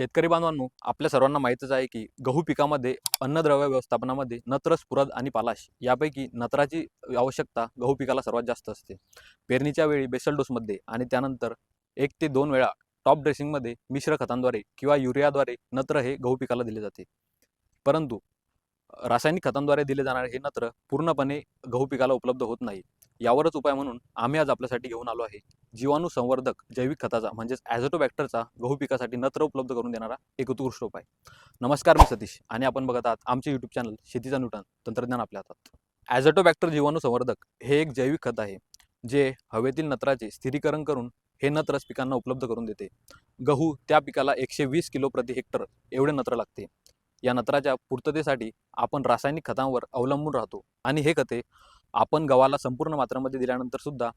शेतकरी बांधवांनो आपल्या सर्वांना माहीतच आहे की गहू पिकामध्ये अन्नद्रव्य व्यवस्थापनामध्ये नत्र स्फुरद आणि पालाश यापैकी नत्राची आवश्यकता गहू पिकाला सर्वात जास्त असते. पेरणीच्या वेळी बेसल डोसमध्ये आणि त्यानंतर एक ते दोन वेळा टॉप ड्रेसिंगमध्ये मिश्र खतांद्वारे किंवा युरियाद्वारे नत्र हे गहू पिकाला दिले जाते. परंतु रासायनिक खतांद्वारे दिले जाणारे हे नत्र पूर्णपणे गहू पिकाला उपलब्ध होत नाही. यावरच उपाय म्हणून आम्ही आज आपल्यासाठी घेऊन आलो आहे. जीवाणू संवर्धक जैविक खताचा म्हणजेच ॲझोटोबॅक्टरचा गहू पिकासाठी नत्र उपलब्ध करून देणारा एक उत्कृष्ट उपाय. नमस्कार मी सतीश आणि आपण बघत आहात आमचे यूट्यूब चॅनल शेतीचा न्यूटन तंत्रज्ञान आपल्या हातात. ॲझोटोबॅक्टर जीवाणू संवर्धक हे एक जैविक खत आहे जे हवेतील नत्राचे स्थिरीकरण करून हे नत्रच पिकांना उपलब्ध करून देते. गहू त्या पिकाला एकशे वीस किलो प्रति हेक्टर एवढे नत्र लागते. या नत्राच्या पूर्ततेसाठी आपण रासायनिक खतांवर अवलंबून राहतो आणि हे खते आपण गव्हाला संपूर्ण मात्रामध्ये दिल्यानंतर सुद्धा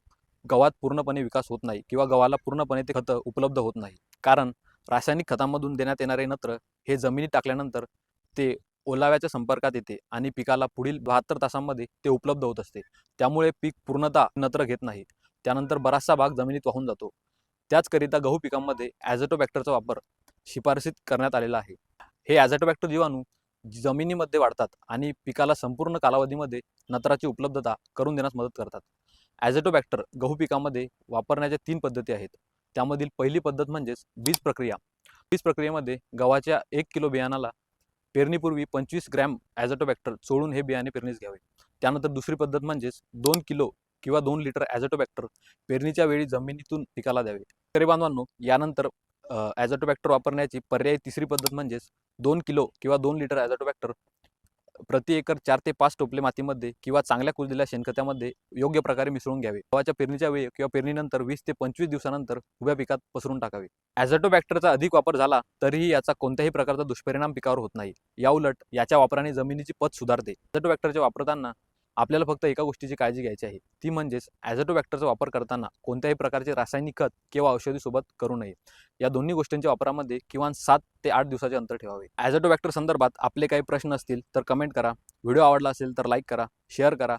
गव्हात पूर्णपणे विकास होत नाही किंवा गव्हाला पूर्णपणे ते खतं उपलब्ध होत नाही. कारण रासायनिक खतांमधून देण्यात येणारे नत्र हे जमिनीत टाकल्यानंतर ते ओलाव्याच्या संपर्कात येते आणि पिकाला पुढील बहात्तर तासांमध्ये ते उपलब्ध होत असते. त्यामुळे पीक पूर्णतः नत्र घेत नाही. त्यानंतर बराचसा भाग जमिनीत वाहून जातो. त्याचकरिता गहू पिकांमध्ये ॲझॅटोबॅक्टरचा वापर शिफारसीत करण्यात आलेला आहे. हे ॲझॅटोबॅक्टर जीवाणू जमिनीमध्ये वाढतात आणि पिकाला संपूर्ण कालावधीमध्ये नत्राची उपलब्धता करून देण्यास मदत करतात. ॲझोटोबॅक्टर गहू पिकामध्ये वापरण्याच्या तीन पद्धती आहेत. त्यामधील पहिली पद्धत म्हणजेच बीज प्रक्रिया. बीज प्रक्रियेमध्ये गव्हाच्या एक किलो बियाणाला पेरणीपूर्वी पंचवीस ग्रॅम ॲझोटोबॅक्टर चोळून हे बियाणे पेरणीस घ्यावे. त्यानंतर दुसरी पद्धत म्हणजेच दोन किलो किंवा दोन लिटर ॲझोटोबॅक्टर पेरणीच्या वेळी जमिनीतून पिकाला द्यावे. तरी बांधवांनो यानंतर ॲझोटोबॅक्टर वापरण्याची पर्यायी तिसरी पद्धत म्हणजेच दोन किलो किंवा दोन लिटर ॲझोटोबॅक्टर प्रति एकर चार ते पाच टोपले मातीमध्ये किंवा चांगल्या कुजलेल्या शेणखतामध्ये योग्य प्रकारे मिसळून घ्यावे. गव्हाच्या पेरणीच्या वेळी किंवा पेरणीनंतर वीस ते पंचवीस दिवसानंतर उभ्या पिकात पसरून टाकावे. ॲझटोबॅक्टरचा अधिक वापर झाला तरीही याचा कोणत्याही प्रकारचा दुष्परिणाम पिकावर होत नाही. याउलट याच्या वापराने जमिनीची पत सुधारते. ॲझोटोबॅक्टरचे वापरताना आपल्याला फक्त एका गोष्टीची काळजी घ्यायची आहे. ती म्हणजेच ॲझटोबॅक्टरचा वापर करताना कोणत्याही प्रकारचे रासायनिक खत किंवा औषधी सोबत करू नये. या दोन्ही गोष्टींच्या वापरामध्ये किमान सात ते आठ दिवसाचे अंतर ठेवावे. ॲझटो वॅक्टर संदर्भात आपले काही प्रश्न असतील तर कमेंट करा. व्हिडिओ आवडला असेल तर लाईक करा शेअर करा.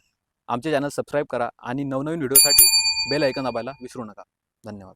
आमचे चॅनल सबस्क्राईब करा आणि नवनवीन व्हिडिओसाठी बेल ऐकन दाबायला विसरू नका. धन्यवाद.